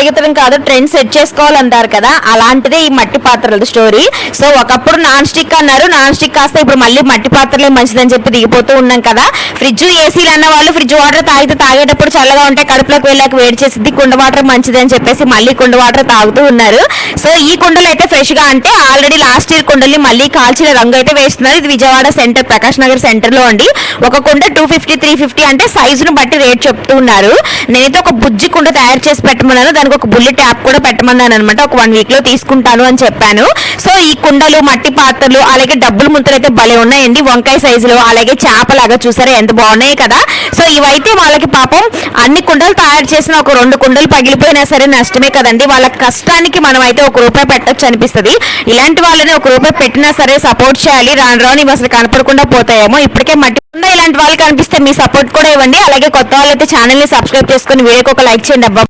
పరిగెత్తడం కాదు trend set చేసుకోవాలంటారు కదా? అలాంటిదే ఈ మట్టి పాత్రల స్టోరీ సో ఒకప్పుడు నాన్ స్టిక్ అన్నారు నాన్ స్టిక్ కాస్త ఇప్పుడు మళ్ళీ మట్టి పాత్రలే మంచిదని చెప్పి దిగిపోతూ ఉన్నాం కదా. ఫ్రిడ్జ్ ఏసీలు అన్న వాళ్ళు ఫ్రిడ్జ్ వాటర్ తాగితే తాగేటప్పుడు చల్లగా ఉంటే కడుపులోకి వెళ్ళాక వేడి చేసింది కుండ వాటర్ మంచిది అని చెప్పేసి మళ్ళీ కుండ వాటర్ తాగుతూ ఉన్నారు. సో ఈ కుండలు అయితే ఫ్రెష్గా అంటే ఆల్రెడీ లాస్ట్ ఇయర్ కుండల్ని మళ్ళీ కాల్చిన రంగు అయితే వేస్తున్నారు. ఇది విజయవాడ సెంటర్ ప్రకాష్ నగర్ సెంటర్లో అండి. ఒక కుండ టూ ఫిఫ్టీ త్రీ ఫిఫ్టీ అంటే సైజును బట్టి రేట్ చెప్తూ ఉన్నారు. నేనైతే ఒక బుజ్జి కుండ తయారు చేసి పెట్టమన్నాను. దానికి ఒక బుల్లి ట్యాప్ కూడా పెట్టమన్నాను అనమాట ఒక వన్ వీక్లో తీసుకుంటాను అని చెప్పాను. సో ఈ కుండలు మట్టి పాత్రలు అలాగే డబ్బులు ముద్దలు అయితే భలే ఉన్నాయండి. వంకాయ సైజులో అలాగే చేపలాగా చూసారా ఎంత బాగున్నాయి కదా. సో ఇవైతే వాళ్ళకి పాపం అన్ని కుండలు తయారు చేసిన ఒక రెండు కుండలు పగిలిపోయినా సరే నష్టమే కదండి. వాళ్ళ కష్టానికి మనం అయితే ఒక రూపాయి పెట్టచ్చు అనిపిస్తుంది. ఇలాంటి వాళ్ళని ఒక రూపాయి పెట్టినా సరే సపోర్ట్ చేయాలి. రాను రాను ఇవి అసలు కనపడకుండా పోతాయేమో. ఇప్పటికే మట్టి ఇలాంటి వాళ్ళు కనిపిస్తే మీ సపోర్ట్ కూడా ఇవ్వండి. అలాగే కొత్త వాళ్ళైతే ఛానల్ని సబ్స్క్రైబ్ చేసుకుని వీడియోకి ఒక లైక్ చేయండి అబ్బా.